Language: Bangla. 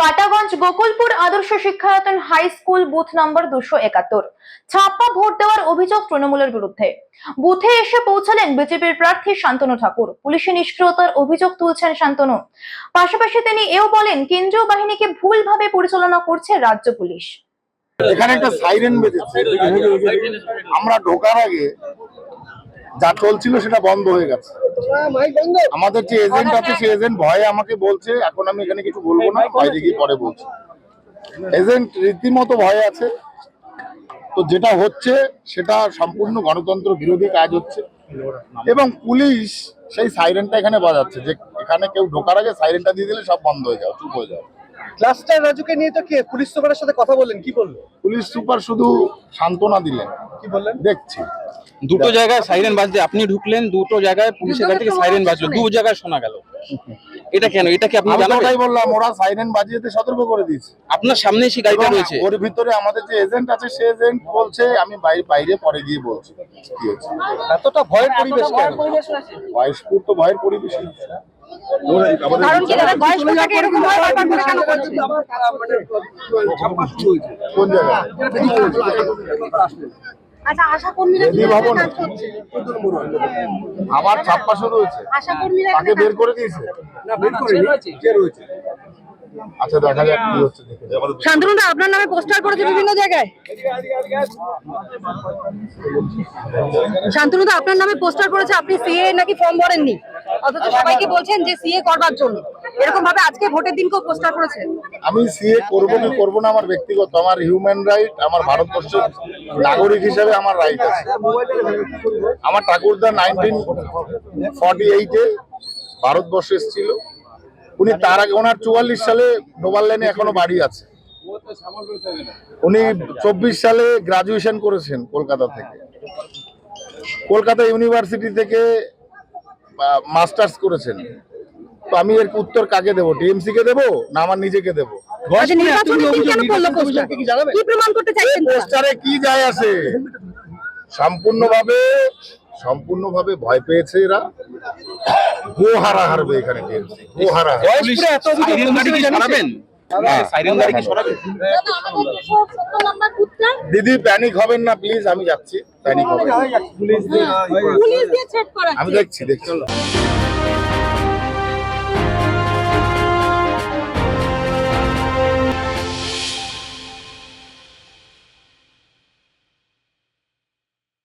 Kataganj Gokulpur Adarsha Shikshayatan high school booth number দুশো একাত্তর। ছাপ্পা ভোট দেওয়ার অভিযোগ তৃণমূলের বিরুদ্ধে। বুথে এসে পৌঁছালেন বিজেপির প্রার্থী শান্তনু ঠাকুর। পুলিশি নিষ্ক্রিয়তার অভিযোগ তুলছেন শান্তনু। পাশাপাশি তিনি এও বলেন, কেন্দ্রীয় বাহিনীকে ভুলভাবে পরিচালনা করছে রাজ্য পুলিশ। এখানে একটা সাইরেন বেজেছে। আমরা ঢোকার আগে যা চলছিল সেটা বন্ধ হয়ে গেছে। আমাদের যে এজেন্ট আছে সেই এজেন্ট ভয়ে আমাকে বলছে এখন আমি এখানে কিছু বলব না বাইরে গিয়ে পরে বলছি। এজেন্ট রীতিমতো ভয়ে আছে। তো যেটা হচ্ছে সেটা সম্পূর্ণ গণতন্ত্র বিরোধী কাজ হচ্ছে। এবং পুলিশ সেই সাইরেনটা এখানে বাজাচ্ছে যে এখানে কেউ ঢোকার আগে সাইরেনটা দিয়ে দিলে সব বন্ধ হয়ে যাও চুপ হয়ে যাও ক্লাস্টার রাজুকে নিয়ে তো কে? পুলিশ সুপারের সাথে কথা বললেন কি পুলিশ সুপার শুধু সান্ত্বনা দিলেন। কি বললেন? দেখছি। দুটো জায়গায় সাইরেন বাজতে আপনি ঢুকলেন দুটো জায়গায় পুলিশের কাছ থেকে সাইরেন বাজলো দু জায়গায় শোনা গেল। এটা কেন? এটা কি আপনি আমি তো জানাবেন ওটাই বললাম ওরা সাইরেন বাজিয়েতে সতর্ক করে দিয়েছে। আপনার সামনে সেই গাড়িটা রয়েছে। ওর ভিতরে আমাদের যে এজেন্ট আছে সে এজেন্ট বলছে আমি বাইরে বাইরে পরে গিয়ে বলছি। কি হচ্ছে এতটা ভয়ের পরিবেশ কেন? বয়স্কুর তো ভয়ের পরিবেশ। কারণ কি দাদা বয়স্কটাকে এরকম ভয় বারবার করে কেন করছে? কোন জায়গায়? আচ্ছা আশা কর্মীরা রেডি কীভাবে ভবনে কাজ করছে আবার ছাপ্পা শুরু হয়েছে আশা কর্মীরা তাকে বের করে দিয়েছে? আচ্ছা দেখা যাক কি হচ্ছে শান্তনুদা আপনার নামে পোস্টার করেছে বিভিন্ন জায়গায়। শান্তনুদা আপনার নামে পোস্টার করেছে আপনি সিএ নাকি ফর্ম ভরেননি? অথচ সবাইকে বলছেন যে সিএ করবার জন্য। এরকম ভাবে আজকে ভোটের দিনকেও পোস্টার করেছে? আমি সিএ করব কি করব না, আমার ব্যক্তিগত, আমার হিউম্যান রাইট আমার ভারতবর্ষের নাগরিক হিসেবে আমার রাইট আছে। আমার ঠাকুরদা নাইনটিন ফর্টি এইটে ভারতবর্ষে এসেছিল। উনি তার আগে, ওনার চুয়াল্লিশ সালে ডোবার লাইনে এখনও বাড়ি আছে। উনি চব্বিশ সালে গ্রাজুয়েশন করেছেন কলকাতা থেকে। কলকাতা ইউনিভার্সিটি থেকে মাস্টার্স করেছেন। তো আমি এর উত্তর কাকে দেবো? টিএমসি কে দেবো না আমার নিজেকে দেবো? আচ্ছা কি যায় আছে? সম্পূর্ণভাবে সম্পূর্ণভাবে ভয় পেয়েছে এরা। গো হারা হারবে। এখানে টিএমসি গো হারা হ্যাঁ। দিদি প্যানিক হবেন না প্লিজ আমি যাচ্ছি। প্যানিক হবেন। দিয়ে আমি দেখছি দেখছি।